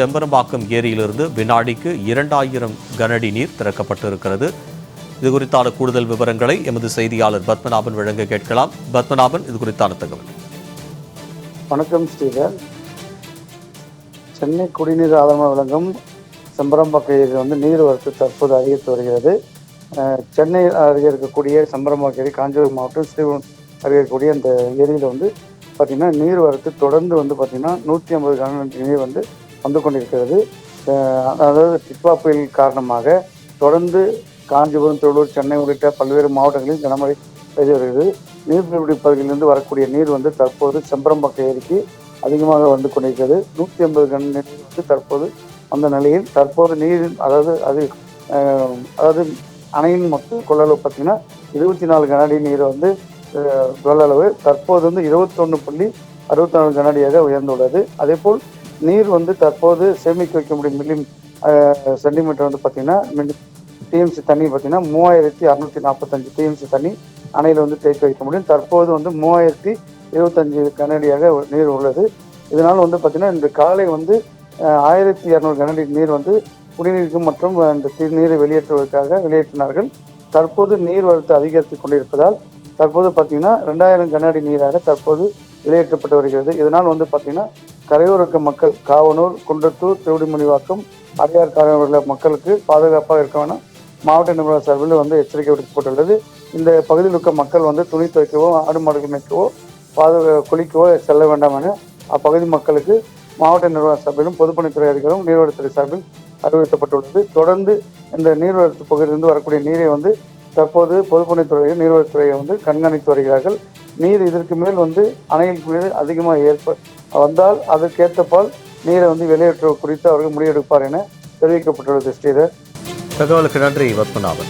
செம்பரம்பாக்கம் ஏரியிலிருந்து வினாடிக்கு இரண்டாயிரம் கனஅடி நீர் திறக்கப்பட்டிருக்கிறது. இது குறித்தான கூடுதல் விவரங்களை எமது செய்தியாளர் பத்மநாபன் வழங்க கேட்கலாம். பத்மநாபன் இது குறித்தான தகவல். வணக்கம் ஸ்ரீதர். சென்னை குடிநீர் ஆதாரமாக விளங்கும் செம்பரம்பாக்கம் ஏரி வந்து நீர்வரத்து தற்போது அதிகரித்து வருகிறது. சென்னை அருகே இருக்கக்கூடிய செம்பரம்பாக்கம் ஏரி காஞ்சிபுரம் மாவட்டம் ஸ்ரீவன் அருகே இருக்கக்கூடிய அந்த ஏரியில் வந்து பார்த்திங்கன்னா நீர்வரத்து தொடர்ந்து வந்து பார்த்திங்கன்னா நூற்றி ஐம்பது கன நீர் வந்து வந்து கொண்டிருக்கிறது. அதாவது டிட்வா புயல் காரணமாக தொடர்ந்து காஞ்சிபுரம் திருவள்ளூர் சென்னை உள்ளிட்ட பல்வேறு மாவட்டங்களில் கனமழை பெய்து வருகிறது. நீர்பிடிப்பு பகுதியிலிருந்து வரக்கூடிய நீர் வந்து தற்போது செம்பரம்பாக்க ஏரிக்கு அதிகமாக வந்து கொண்டிருக்கிறது. நூற்றி ஐம்பது கன நீர் வந்து தற்போது அந்த நிலையில் தற்போது நீர் அதாவது அது அதாவது அணையின் மொத்த கொள்ளளவு பார்த்தீங்கன்னா இருபத்தி நாலு கனஅடி நீர் வந்து கொள்ளளவு. தற்போது வந்து இருபத்தொன்று புள்ளி அறுபத்தி நாலு கனஅடியாக உயர்ந்துள்ளது. அதேபோல் நீர் வந்து தற்போது சேமிக்க வைக்க முடியும் மில்லி சென்டிமீட்டர் வந்து பார்த்தீங்கன்னா டிஎம்சி தண்ணி பார்த்தீங்கன்னா மூவாயிரத்தி அறுநூத்தி நாற்பத்தஞ்சு டிஎம்சி தண்ணி அணையில் வந்து தேக்கி வைக்க முடியும். தற்போது வந்து மூவாயிரத்தி இருபத்தஞ்சு கனடியாக நீர் உள்ளது. இதனால் வந்து பார்த்தீங்கன்னா இந்த காலை வந்து ஆயிரத்தி இரநூறு கனடி நீர் வந்து குடிநீருக்கு மற்றும் அந்த நீரை வெளியேற்றுவதற்காக வெளியேற்றினார்கள். தற்போது நீர் வரத்து அதிகரித்து கொண்டிருப்பதால் தற்போது பார்த்தீங்கன்னா ரெண்டாயிரம் கனஅடி நீராக தற்போது வெளியேற்றப்பட்டு வருகிறது. இதனால் வந்து பார்த்தீங்கன்னா கரையோரக்க மக்கள் காவனூர் குன்றத்தூர் திருவடிமணிவாக்கம் அடையார் காரையோர மக்களுக்கு பாதுகாப்பாக இருக்க வேணும். மாவட்ட நிர்வாக சார்பில் வந்து எச்சரிக்கை விடுக்கப்பட்டுள்ளது. இந்த பகுதியில் இருக்க மக்கள் வந்து துணி துவைக்கவோ ஆடு மாடுகள் மேய்க்கவோ பாதுகா குளிக்கவோ செல்ல வேண்டாம் என அப்பகுதி மக்களுக்கு மாவட்ட நிர்வாக சார்பிலும் பொதுப்பணித்துறை அதிகாரிகளும் நீர்வளத்துறை சார்பில் அறிவுறுத்தப்பட்டுள்ளது. தொடர்ந்து இந்த நீர்வளத்து பகுதியிலிருந்து வரக்கூடிய நீரை வந்து தற்போது பொதுப்பணித்துறையும் நீர்வளத்துறையை வந்து கண்காணித்து வருகிறார்கள். நீர் இதற்கு மேல் வந்து அணைகளுக்கு மீது அதிகமாக ஏற்ப வந்தால் அதற்கேற்றப்பால் நீரை வந்து வெளியேற்றுவது குறித்து அவர்கள் முடிவெடுப்பார் என தெரிவிக்கப்பட்டுள்ளது ஸ்ரீதர். தகவலுக்கு நன்றி பத்மநாபன்